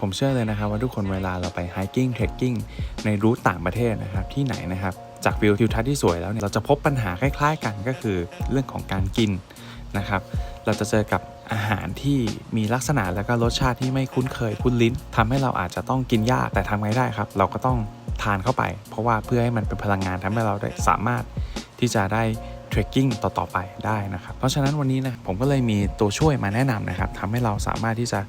ผมเชื่อเลยนะครับว่าทุกคนเวลาเราไป hiking trekking ในรูทต่างประเทศนะครับที่ไหนนะครับจากวิวทิวทัศน์ที่สวยแล้วเนี่ยเราจะพบปัญหาคล้ายๆกันก็คือเรื่องของการกินนะครับ เราจะเจอกับอาหารที่มีลักษณะแล้วก็รสชาติที่ไม่คุ้นเคยคุ้นลิ้นทำให้เราอาจจะต้องกินยากแต่ทำไงได้ครับ เราก็ต้องทานเข้าไป เพราะว่าเพื่อให้มันเป็นพลังงานทำให้เราได้สามารถที่จะได้ เทรคกิ้งต่อๆไปได้นะครับ เพราะฉะนั้นวันนี้นะผมก็เลยมีตัวช่วยมาแนะนำนะครับทำให้เราสามารถที่จะ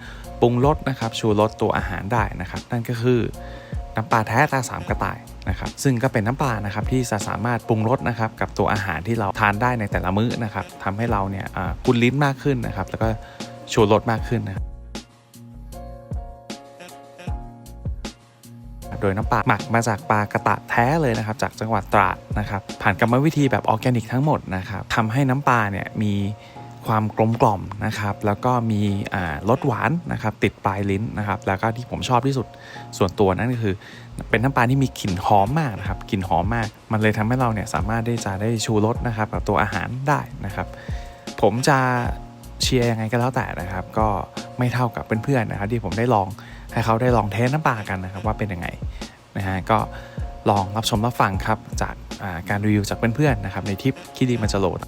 ปรุงรสนะครับชูรสตัวอาหารได้นะครับ นั่นก็คือน้ำปลาแท้ตาสามกระต่ายนะครับซึ่งก็เป็นน้ำปลานะครับที่จะสามารถปรุงรสนะครับกับตัวอาหารที่เราทานได้ในแต่ละมื้อนะครับทำให้เราเนี่ยอ่าคุ้นลิ้นมากขึ้นนะครับแล้วก็ชูรสมากขึ้นนะครับ โดยน้ำปลาหมักมาจากปลากระตะแท้เลยนะครับจากจังหวัดตราดนะครับผ่านกรรมวิธีแบบออร์แกนิกทั้งหมดนะครับทำให้น้ำปลาเนี่ยมีความกลมกล่อมนะครับ แล้วก็มีรสหวานนะครับ ติดปลายลิ้นนะครับ แล้วก็ที่ผมชอบที่สุดส่วนตัวนั่นก็คือ เป็นน้ำปลาที่มีกลิ่นหอมมากนะครับกลิ่นหอมมาก มันเลยทำให้เราเนี่ยสามารถได้จะได้ชูรสนะครับกับตัวอาหารได้นะครับ ผมจะเชียร์ยังไงก็แล้วแต่นะครับ ก็ ไม่เท่ากับเพื่อนๆนะครับที่ผมได้ลองให้เขาได้ลองเทสน้ำปลากันนะครับว่าเป็นยังไงนะฮะก็ลองรับชมรับฟังครับจากอ่าการรีวิวจากเพื่อนๆนะครับในทริปคิดดีมันจะโหลด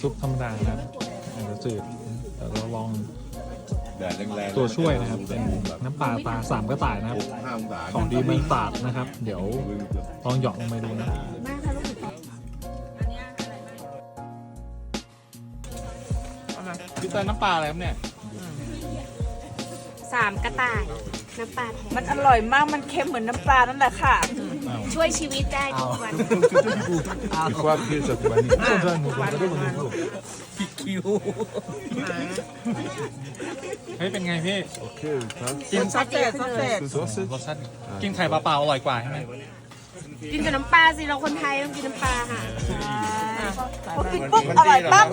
ซุปธรรมดานะครับอาจจะจืดแต่เราลองแดดแรงๆตัวช่วยนะครับเป็นน้ำปลาปลาสามกระต่ายนะครับห้าองศาของดีเมืองตราดนะครับ เดี๋ยวลองหยอกลงไปดูนะพี่เตยน้ำปลาอะไรครับเนี่ย สามกระต่าย น้ำปลาแท้มันอร่อยมาก มันเค็มเหมือนน้ำปลานั่นแหละค่ะช่วยชีวิตได้ทุกวันเฮ้ยเป็นไงพี่กินซอสเศษซอสเศษรสชาติกินไข่เปล่าๆอร่อยกว่าใช่ไหมกินกับน้ำปลาสิเราคนไทยต้องกินน้ำปลาค่ะ พอกินปุ๊บอร่อยปั๊บ